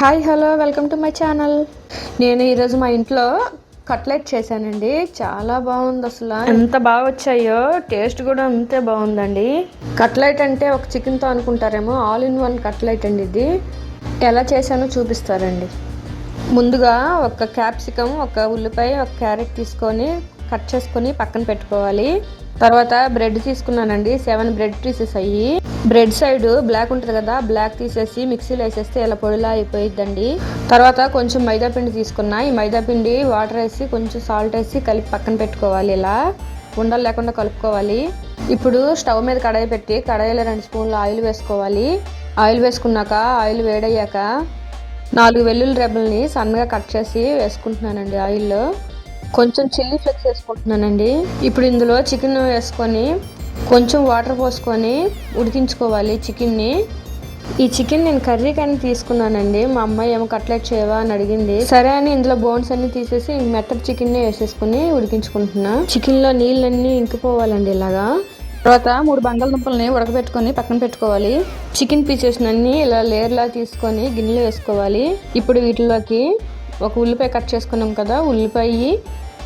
Hi hello welcome to my channel నేను ఈరోజు మా ఇంట్లో కట్లెట్ చేశానండి. చాలా బాగుంది అసలు. ఎంత బాగా వచ్చాయో టేస్ట్ కూడా అంతే బాగుందండి. కట్లెట్ అంటే ఒక చికెన్తో అనుకుంటారేమో ఆల్ ఇన్ వన్ కట్లెట్ అండి ఇది. ఎలా చేశానో చూపిస్తారండి. ముందుగా ఒక క్యాప్సికమ్ ఒక ఉల్లిపాయ ఒక క్యారెట్ తీసుకొని కట్ చేసుకొని పక్కన పెట్టుకోవాలి. తర్వాత బ్రెడ్ తీసుకున్నానండి. సెవెన్ బ్రెడ్ పీసెస్ అయ్యి. బ్రెడ్ సైడ్ బ్లాక్ ఉంటుంది కదా బ్లాక్ తీసేసి మిక్సీలో వేసేస్తే ఇలా పొడిలా అయిపోయిద్దండి. తర్వాత కొంచెం మైదాపిండి తీసుకున్నా. ఈ మైదాపిండి వాటర్ వేసి కొంచెం సాల్ట్ వేసి కలిపి పక్కన పెట్టుకోవాలి ఇలా. ఉండలు లేకుండా కలుపుకోవాలి. ఇప్పుడు స్టవ్ మీద కడాయి పెట్టి కడాయిలో రెండు స్పూన్లు ఆయిల్ వేసుకోవాలి. ఆయిల్ వేసుకున్నాక ఆయిల్ వేడయ్యాక నాలుగు వెల్లుల్లి రెబ్బల్ని సన్నగా కట్ చేసి వేసుకుంటున్నానండి ఆయిల్లో. కొంచెం చిల్లీ ఫ్లెక్స్ వేసుకుంటున్నానండి. ఇప్పుడు ఇందులో చికెన్ వేసుకొని కొంచెం వాటర్ పోసుకొని ఉడికించుకోవాలి చికెన్ని. ఈ చికెన్ నేను కర్రీ కానీ తీసుకున్నానండి. మా అమ్మాయి ఏమో కట్లెట్ చేయవా అని అడిగింది. సరే అని ఇందులో బోన్స్ అన్ని తీసేసి మెత్తటి చికెన్నే వేసేసుకుని ఉడికించుకుంటున్నా. చికెన్లో నీళ్ళన్నీ ఇంకిపోవాలండి ఇలాగా. తర్వాత మూడు బంగాళదుంపలని ఉడకబెట్టుకొని పక్కన పెట్టుకోవాలి. చికెన్ పీసెస్ అన్ని ఇలా లేయర్లా తీసుకొని గిన్నెలో వేసుకోవాలి. ఇప్పుడు వీటిలోకి ఒక ఉల్లిపాయ కట్ చేసుకున్నాం కదా ఉల్లిపాయ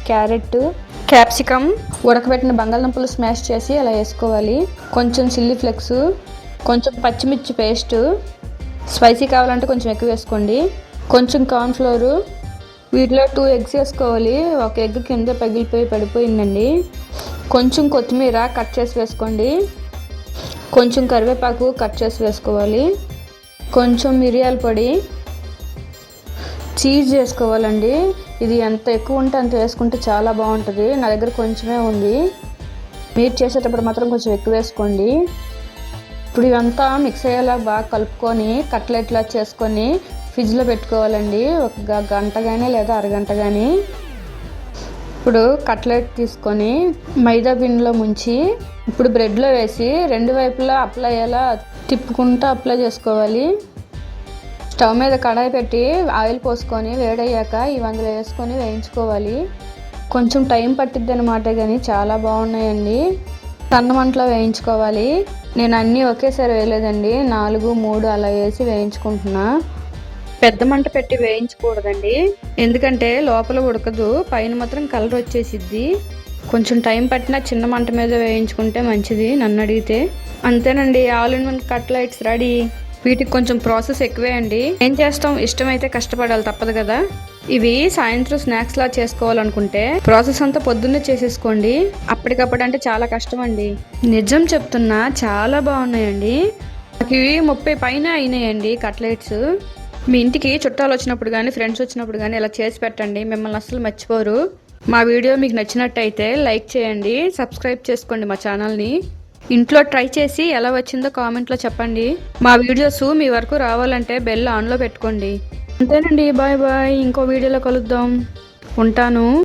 క్యారెట్ క్యాప్సికమ్. ఉడకబెట్టిన బంగాళదుంపలు స్మాష్ చేసి అలా వేసుకోవాలి. కొంచెం చిల్లీ ఫ్లెక్స్ కొంచెం పచ్చిమిర్చి పేస్ట్ స్పైసీ కావాలంటే కొంచెం ఎక్కువ వేసుకోండి. కొంచెం కార్న్ఫ్లోరు వీటిలో టూ ఎగ్స్ వేసుకోవాలి. ఒక ఎగ్ కింద పగిలిపోయి పడిపోయిందండి. కొంచెం కొత్తిమీర కట్ చేసి వేసుకోండి. కొంచెం కరివేపాకు కట్ చేసి వేసుకోవాలి. కొంచెం మిరియాల పొడి చీజ్ చేసుకోవాలండి. ఇది ఎంత ఎక్కువ ఉంటే అంత వేసుకుంటే చాలా బాగుంటుంది. నా దగ్గర కొంచెమే ఉంది. మీరు చేసేటప్పుడు మాత్రం కొంచెం ఎక్కువ వేసుకోండి. ఇప్పుడు ఇవంతా మిక్స్ అయ్యేలా బాగా కలుపుకొని కట్లెట్లా చేసుకొని ఫ్రిడ్జ్లో పెట్టుకోవాలండి. ఒక గంట కానీ లేదా అరగంట కానీ ఇప్పుడు కట్లెట్ తీసుకొని మైదా పిండిలో ముంచి ఇప్పుడు బ్రెడ్లో వేసి రెండు వైపులా అప్లై అయ్యేలా తిప్పుకుంటూ అప్లై చేసుకోవాలి. స్టవ్ మీద కడాయి పెట్టి ఆయిల్ పోసుకొని వేడయ్యాక ఇవి అందులో వేసుకొని వేయించుకోవాలి. కొంచెం టైం పట్టిద్ది అనమాట కానీ చాలా బాగున్నాయండి. సన్న మంటలో వేయించుకోవాలి. నేను అన్నీ ఒకేసారి వేయలేదండి. నాలుగు మూడు అలా వేసి వేయించుకుంటున్నా. పెద్ద మంట పెట్టి వేయించకూడదండి. ఎందుకంటే లోపల ఉడకదు. పైన మాత్రం కలర్ వచ్చేసిద్ది. కొంచెం టైం పట్టినా చిన్న మంట మీద వేయించుకుంటే మంచిది నన్ను అడిగితే. అంతేనండి. All in one cutlets ready. వీటికి కొంచెం ప్రాసెస్ ఎక్కువే అండి. ఏం చేస్తాం? ఇష్టమైతే కష్టపడాలి తప్పదు కదా. ఇవి సాయంత్రం స్నాక్స్ లా చేసుకోవాలనుకుంటే ప్రాసెస్ అంతా పొద్దున్నే చేసేసుకోండి. అప్పటికప్పుడు అంటే చాలా కష్టం అండి నిజం చెప్తున్నా చాలా బాగున్నాయండి. నాకు ఇవి ముప్పై పైన అయినాయండి కట్లెట్స్. మీ ఇంటికి చుట్టాలు వచ్చినప్పుడు కానీ ఫ్రెండ్స్ వచ్చినప్పుడు కానీ ఇలా చేసి పెట్టండి. మిమ్మల్ని అసలు మర్చిపోరు. మా వీడియో మీకు నచ్చినట్టయితే లైక్ చేయండి. సబ్స్క్రైబ్ చేసుకోండి మా ఛానల్ని. ఇంట్లో ట్రై చేసి ఎలా వచ్చిందో కామెంట్లో చెప్పండి. మా వీడియోస్ మీ వరకు రావాలంటే బెల్ ఆన్లో పెట్టుకోండి. అంతేనండి బాయ్ బాయ్. ఇంకో వీడియోలో కలుద్దాం. ఉంటాను.